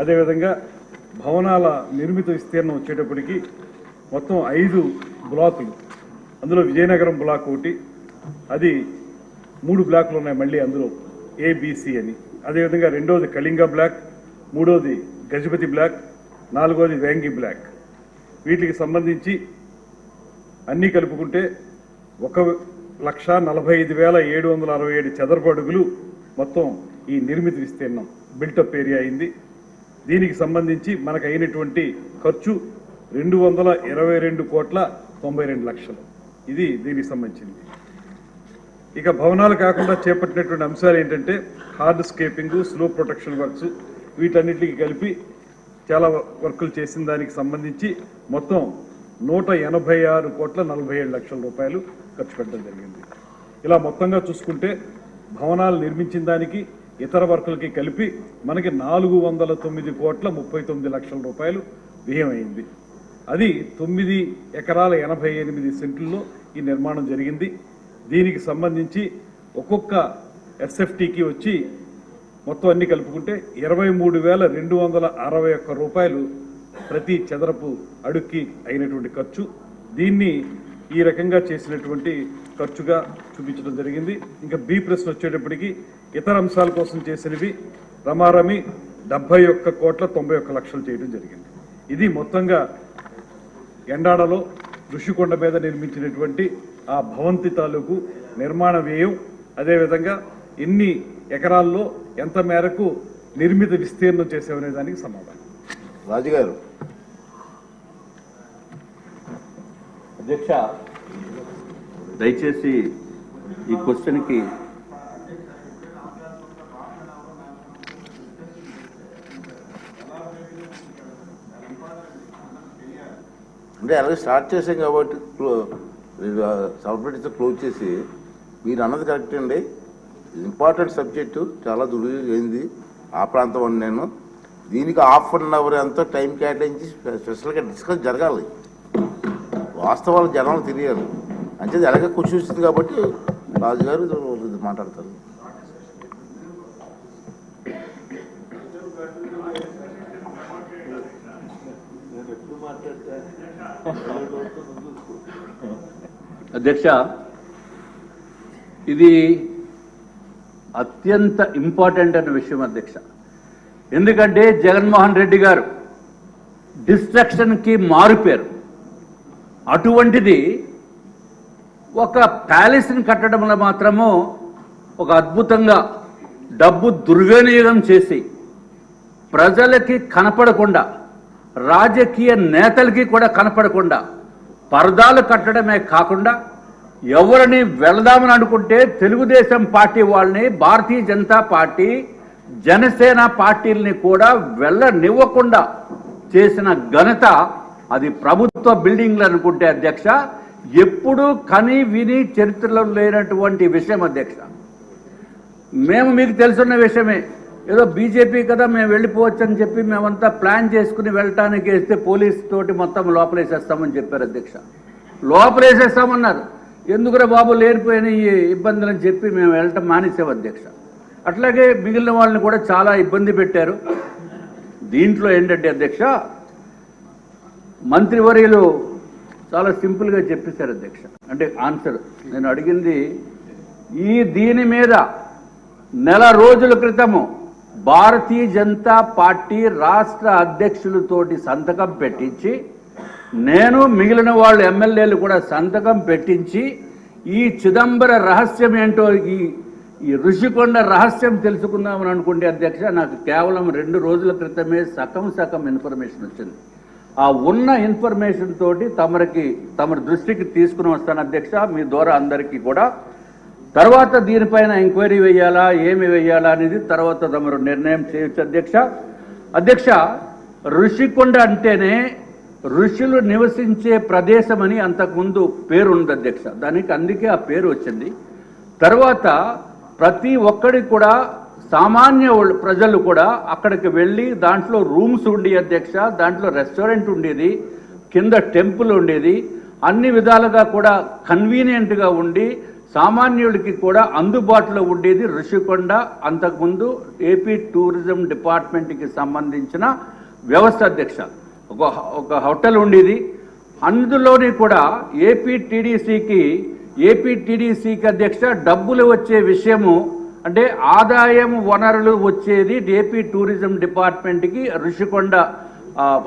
అదేవిధంగా భవనాల నిర్మిత విస్తీర్ణం వచ్చేటప్పటికి మొత్తం ఐదు బ్లాకులు. అందులో విజయనగరం బ్లాక్ ఒకటి అది మూడు బ్లాకులు ఉన్నాయి మళ్ళీ అందులో ఏబిసి అని. అదేవిధంగా రెండోది కళింగ బ్లాక్ మూడోది గజపతి బ్లాక్ నాలుగోది వేంగి బ్లాక్. వీటికి సంబంధించి అన్నీ కలుపుకుంటే ఒక లక్ష నలభై ఐదు వేల ఏడు వందల అరవై ఏడు చదరపు అడుగులు మొత్తం ఈ నిర్మిత విస్తీర్ణం బిల్టప్ ఏరియా అయింది. దీనికి సంబంధించి మనకు అయినటువంటి ఖర్చు రెండు వందల ఇరవై రెండు కోట్ల తొంభై రెండు లక్షలు. ఇది దీనికి సంబంధించింది. ఇక భవనాలు కాకుండా చేపట్టినటువంటి అంశాలు ఏంటంటే hardscaping slope protection works వీటన్నిటికి కలిపి చాలా వర్కులు చేసిన దానికి సంబంధించి మొత్తం నూట ఎనభై ఆరు కోట్ల నలభై ఏడు లక్షల రూపాయలు ఖర్చు పెట్టడం జరిగింది. ఇలా మొత్తంగా చూసుకుంటే భవనాలు నిర్మించిన దానికి ఇతర వర్కులకి కలిపి మనకి నాలుగు వందల తొమ్మిది కోట్ల ముప్పై తొమ్మిది లక్షల రూపాయలు వ్యయమైంది. అది తొమ్మిది ఎకరాల ఎనభై ఎనిమిది సెంట్లలో ఈ నిర్మాణం జరిగింది. దీనికి సంబంధించి ఒక్కొక్క ఎస్ఎఫ్టీకి వచ్చి మొత్తం అన్ని కలుపుకుంటే ఇరవై మూడు వేల రెండు వందల అరవై ఒక్క రూపాయలు ప్రతి చదరపు అడుక్కి అయినటువంటి ఖర్చు. దీన్ని ఈ రకంగా చేసినటువంటి ఖర్చుగా చూపించడం జరిగింది. ఇంకా బి ప్రశ్న వచ్చేటప్పటికి ఇతర అంశాల కోసం చేసినవి రమారమి డెబ్బై ఒక్క కోట్ల తొంభై ఒక్క లక్షలు చేయడం జరిగింది. ఇది మొత్తంగా ఎండాడలో ఋషికొండ మీద నిర్మించినటువంటి ఆ భవంతి తాలూకు నిర్మాణ వ్యయం అదేవిధంగా ఎన్ని ఎకరాల్లో ఎంత మేరకు నిర్మిత విస్తీర్ణం చేసామనే దానికి సమాధానం. రాజుగారు. అధ్యక్ష దయచేసి ఈ క్వశ్చన్కి అంటే అలాగే స్టార్ట్ చేసాం కాబట్టి క్లో సపరేట్స్ క్లోజ్ చేసి మీరు అన్నది కరెక్ట్ అండి. ఇంపార్టెంట్ సబ్జెక్టు చాలా దుర్వినియోగమైంది ఆ ప్రాంతం అని నేను. దీనికి హాఫ్ అన్ అవర్ ఎంతో టైం కేటాయించి స్పెషల్గా డిస్కస్ జరగాలి. వాస్తవాలు జనాలు తెలియాలి. అంటే ఎలాగే కూర్చొని వచ్చింది కాబట్టి రాజుగారు మాట్లాడతారు. అధ్యక్ష ఇది అత్యంత ఇంపార్టెంట్ అనే విషయం అధ్యక్ష. ఎందుకంటే జగన్మోహన్ రెడ్డి గారు డిస్ట్రక్షన్కి మారుపేరు అటువంటిది ఒక ప్యాలెస్ని కట్టడంలో మాత్రము ఒక అద్భుతంగా డబ్బు దుర్వినియోగం చేసి ప్రజలకి కనపడకుండా రాజకీయ నేతలకి కూడా కనపడకుండా పరదాలు కట్టడమే కాకుండా ఎవరిని వెళదామని అనుకుంటే తెలుగుదేశం పార్టీ వాళ్ళని భారతీయ జనతా పార్టీ జనసేన పార్టీల్ని కూడా వెళ్ళనివ్వకుండా చేసిన ఘనత అది ప్రభుత్వ బిల్డింగ్లు అనుకుంటే అధ్యక్ష ఎప్పుడూ కని విని చరిత్రలో లేనటువంటి విషయం అధ్యక్ష. మేము మీకు తెలుసున్న విషయమే ఏదో బీజేపీ కదా మేము వెళ్ళిపోవచ్చు అని చెప్పి మేమంతా ప్లాన్ చేసుకుని వెళ్ళటానికి వేస్తే పోలీస్ తోటి మొత్తం లోపలేసేస్తామని చెప్పారు అధ్యక్ష. లోపలేసేస్తామన్నారు. ఎందుకురా బాబు లేనిపోయిన ఈ ఇబ్బందులు అని చెప్పి మేము వెళ్ళటం మానేసాం అధ్యక్ష. అట్లాగే మిగిలిన వాళ్ళని కూడా చాలా ఇబ్బంది పెట్టారు. దీంట్లో ఏంటంటే అధ్యక్ష మంత్రివర్యులు చాలా సింపుల్గా చెప్పేశారు అధ్యక్ష. అంటే ఆన్సర్. నేను అడిగింది ఈ దీని మీద నెల రోజుల క్రితము భారతీయ జనతా పార్టీ రాష్ట్ర అధ్యక్షులతోటి సంతకం పెట్టించి నేను మిగిలిన వాళ్ళు ఎమ్మెల్యేలు కూడా సంతకం పెట్టించి ఈ చిదంబర రహస్యం ఏంటో ఈ ఈ ఋషికొండ రహస్యం తెలుసుకుందామని అనుకుంటే అధ్యక్ష నాకు కేవలం రెండు రోజుల క్రితమే సగం సగం ఇన్ఫర్మేషన్ వచ్చింది. ఆ ఉన్న ఇన్ఫర్మేషన్ తోటి తమరికి తమ దృష్టికి తీసుకుని వస్తాను అధ్యక్ష మీ ద్వారా అందరికీ కూడా తర్వాత దీనిపైన ఎంక్వైరీ వేయాలా ఏమి వేయాలా అనేది తర్వాత తమరు నిర్ణయం చేయొచ్చు అధ్యక్ష. అధ్యక్ష ఋషికొండ అంటేనే ఋషులు నివసించే ప్రదేశం అని అంతకుముందు పేరు ఉంది అధ్యక్ష. దానికి అందుకే ఆ పేరు వచ్చింది. తర్వాత ప్రతి ఒక్కడికి కూడా సామాన్య వాళ్ళు- ప్రజలు కూడా అక్కడికి వెళ్ళి దాంట్లో రూమ్స్ ఉండి అధ్యక్ష. దాంట్లో రెస్టారెంట్ ఉండేది కింద టెంపుల్ ఉండేది. అన్ని విధాలుగా కూడా కన్వీనియంట్గా ఉండి సామాన్యుడికి కూడా అందుబాటులో ఉండేది ఋషికొండ అంతకుముందు ఏపీ టూరిజం డిపార్ట్మెంట్కి సంబంధించిన వ్యవస్థ అధ్యక్ష. ఒక ఒక హోటల్ ఉండేది. అందులోని కూడా ఏపీ టీడీసీకి ఏపీ టీడీసీకి అధ్యక్ష డబ్బులు వచ్చే విషయము అంటే ఆదాయం వనరులు వచ్చేది ఏపీ టూరిజం డిపార్ట్మెంట్కి ఋషికొండ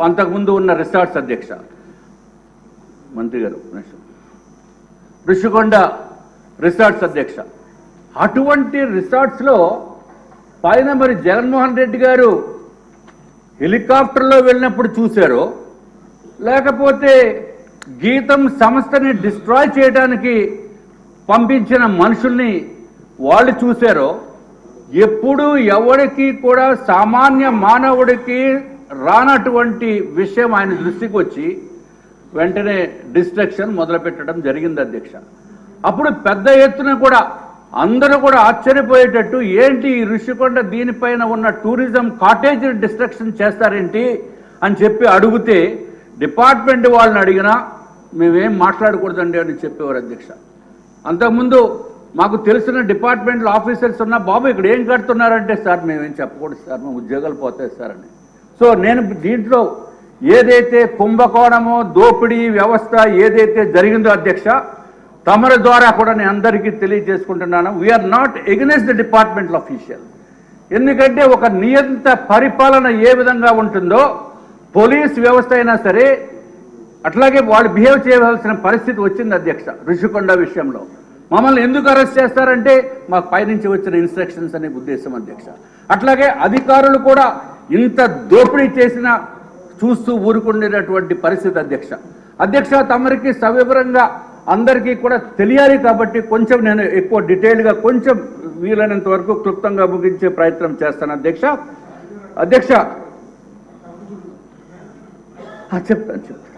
అంతకుముందు ఉన్న రిసార్ట్స్ అధ్యక్ష. మంత్రి గారు ఋషికొండ రిసార్ట్స్ అధ్యక్ష. అటువంటి రిసార్ట్స్లో పైన మరి జగన్మోహన్ రెడ్డి గారు హెలికాప్టర్లో వెళ్ళినప్పుడు చూశారో లేకపోతే గీతం సంస్థని డిస్ట్రాయ్ చేయడానికి పంపించిన మనుషుల్ని వాళ్ళు చూశారో ఎప్పుడు ఎవరికి కూడా సామాన్య మానవుడికి రానటువంటి విషయం ఆయన దృష్టికి వచ్చి వెంటనే డిస్ట్రక్షన్ మొదలుపెట్టడం జరిగింది అధ్యక్ష. అప్పుడు పెద్ద ఎత్తున కూడా అందరూ కూడా ఆశ్చర్యపోయేటట్టు ఏంటి ఈ ఋషికొండ దీనిపైన ఉన్న టూరిజం కాటేజ్ డిస్ట్రక్షన్ చేస్తారేంటి అని చెప్పి అడిగితే డిపార్ట్మెంట్ వాళ్ళని అడిగినా మేమేం మాట్లాడకూడదండి అని చెప్పేవారు అధ్యక్ష. అంతకుముందు మాకు తెలిసిన డిపార్ట్మెంట్లో ఆఫీసర్స్ ఉన్నా బాబు ఇక్కడ ఏం కడుతున్నారంటే సార్ మేమేం చెప్పకూడదు సార్ మా ఉద్యోగాలు పోతాయి సార్ అని. సో నేను దీంట్లో ఏదైతే కుంభకోణమో దోపిడీ వ్యవస్థ ఏదైతే జరిగిందో అధ్యక్ష తమరి ద్వారా కూడా నేను అందరికీ తెలియజేసుకుంటున్నాను. We are not against the department official ఎందుకంటే ఒక నియంత పరిపాలన ఏ విధంగా ఉంటుందో పోలీస్ వ్యవస్థ అయినా సరే అట్లాగే వాళ్ళు బిహేవ్ చేయవలసిన పరిస్థితి వచ్చింది అధ్యక్ష ఋషికొండ విషయంలో. మమ్మల్ని ఎందుకు అరెస్ట్ చేస్తారంటే మాకు పైనుంచి వచ్చిన ఇన్స్ట్రక్షన్స్ అనే ఉద్దేశం అధ్యక్ష. అట్లాగే అధికారులు కూడా ఇంత దోపిడీ చేసిన చూస్తూ ఊరుకుండేటటువంటి పరిస్థితి అధ్యక్ష. అధ్యక్ష తమరికి సవివరంగా అందరికీ కూడా తెలియాలి కాబట్టి కొంచెం నేను ఎక్కువ డీటెయిల్గా కొంచెం వీలైనంత వరకు క్లుప్తంగా ముగించే ప్రయత్నం చేస్తాను. అధ్యక్ష అధ్యక్ష. చెప్తాను చెప్తాను.